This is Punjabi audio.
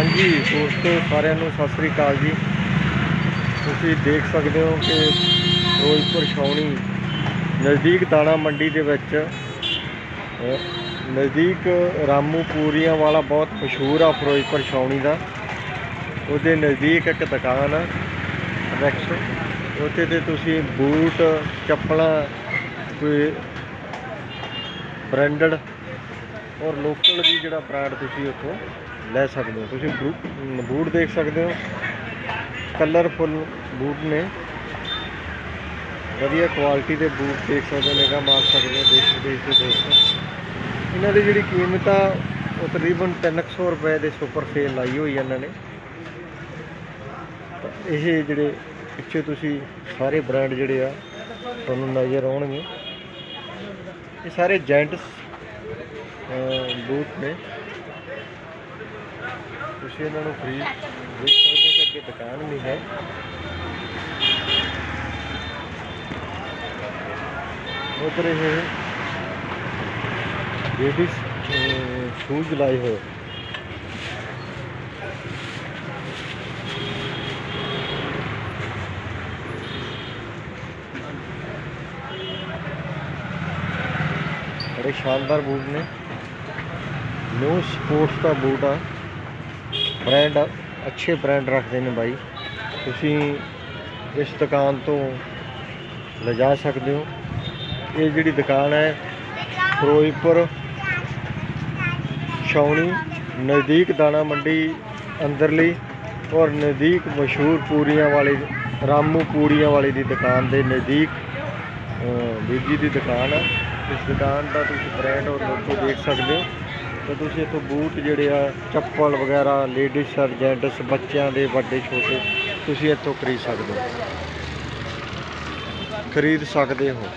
ਹਾਂਜੀ ਦੋਸਤੋ ਸਾਰਿਆਂ ਨੂੰ ਸਤਿ ਸ੍ਰੀ ਅਕਾਲ ਜੀ। ਤੁਸੀਂ ਦੇਖ ਸਕਦੇ ਹੋ ਕਿ ਫਿਰੋਜ਼ਪੁਰ ਛਾਉਣੀ ਨਜ਼ਦੀਕ ਦਾਣਾ ਮੰਡੀ ਦੇ ਵਿੱਚ ਨਜ਼ਦੀਕ ਰਾਮੂ ਪੂਰੀਆਂ ਵਾਲਾ ਬਹੁਤ ਮਸ਼ਹੂਰ ਆ ਫਿਰੋਜ਼ਪੁਰ ਛਾਉਣੀ ਦਾ। ਉਹਦੇ ਨਜ਼ਦੀਕ ਇੱਕ ਦੁਕਾਨ ਆ ਰੈਕਸ ਉੱਥੇ ਤੇ ਤੁਸੀਂ ਬੂਟ, ਚੱਪਲਾਂ, ਕੋਈ ਬ੍ਰਾਂਡਡ ਔਰ ਲੋਕਲ ਵੀ ਜਿਹੜਾ ਬ੍ਰਾਂਡ ਤੁਸੀਂ ਉੱਥੋਂ ਲੈ ਸਕਦੇ ਹੋ। ਤੁਸੀਂ ਬਰੂ- ਬੂਟ ਦੇਖ ਸਕਦੇ ਹੋ। ਕਲਰਫੁੱਲ ਬੂਟ ਨੇ। ਵਧੀਆ ਕੁਆਲਿਟੀ ਦੇ ਬੂਟ ਦੇਖ ਸਕਦੇ ਹੋ ਨਿਗਾਹ ਮਾਰ ਸਕਦੇ ਹੋ, ਦੇਸ਼ ਵਿਦੇਸ਼ ਦੇ ਦੋਸਤੋ ਇਹਨਾਂ ਦੀ ਜਿਹੜੀ ਕੀਮਤ ਆ, ਉਹ ਤਕਰੀਬਨ 300 ਰੁਪਏ ਦੇ ਸੁਪਰ ਸੇਲ ਲਾਈ ਹੋਈ ਇਹਨਾਂ ਨੇ। ਤਾਂ ਇਹ ਜਿਹੜੇ ਪਿੱਛੇ ਤੁਸੀਂ ਸਾਰੇ ਬ੍ਰਾਂਡ ਜਿਹੜੇ ਆ, ਤੁਹਾਨੂੰ ਨਜ਼ਰ ਆਉਣਗੇ। ਇਹ ਸਾਰੇ ਜੈਂਟਸ ਬੂਟ ਨੇ। ਤੁਸੀਂ ਇਹਨਾਂ ਨੂੰ ਖਰੀਦ ਦੇਖ ਸਕਦੇ ਹੋ ਕਿ ਦੁਕਾਨ ਵੀ ਹੈ। ਉਧਰ ਇਹ ਲੇਡੀਜ਼ ਸ਼ੂਜ਼ ਲਾਏ ਹੋਏ। ਬੜੇ ਸ਼ਾਨਦਾਰ ਬੂਟ ਨੇ। ਨਿਊ ਸਪੋਰਟਸ ਦਾ ਬੂਟ ਆ। ਬ੍ਰਾਂਡ ਅੱਛੇ ਬ੍ਰਾਂਡ ਰੱਖਦੇ ਨੇ ਬਾਈ। ਤੁਸੀਂ ਇਸ ਦੁਕਾਨ ਤੋਂ ਲਿਜਾ ਸਕਦੇ ਹੋ। ਇਹ ਜਿਹੜੀ ਦੁਕਾਨ ਹੈ, ਫਿਰੋਜ਼ਪੁਰ, ਛਾਉਣੀ, ਨਜ਼ਦੀਕ ਦਾਣਾ ਮੰਡੀ ਅੰਦਰਲੀ ਔਰ ਨਜ਼ਦੀਕ ਮਸ਼ਹੂਰ ਪੂਰੀਆਂ ਵਾਲੇ, ਰਾਮੂ ਪੂਰੀਆਂ ਵਾਲੇ ਦੀ ਦੁਕਾਨ ਦੇ ਨਜ਼ਦੀਕ, ਅਹ ਵੀਰ ਜੀ ਦੀ ਦੁਕਾਨ ਆ। ਇਸ ਦੁਕਾਨ ਦਾ ਤੁਸੀਂ ਬ੍ਰਾਂਡ ਔਰ ਲੋਗੋ ਦੇਖ ਸਕਦੇ ਹੋ। ਤੇ ਤੁਸੀਂ ਇੱਥੋਂ ਬੂਟ ਜਿਹੜੇ ਆ, ਚੱਪਲ ਵਗੈਰਾ ਲੇਡੀਜ਼ ਸਰ ਜੈਂਟਸ ਬੱਚਿਆਂ ਦੇ ਵੱਡੇ ਛੋਟੇ, ਤੁਸੀਂ ਇੱਥੋਂ ਖਰੀਦ ਸਕਦੇ ਹੋ। ਖਰੀਦ ਸਕਦੇ ਹੋ।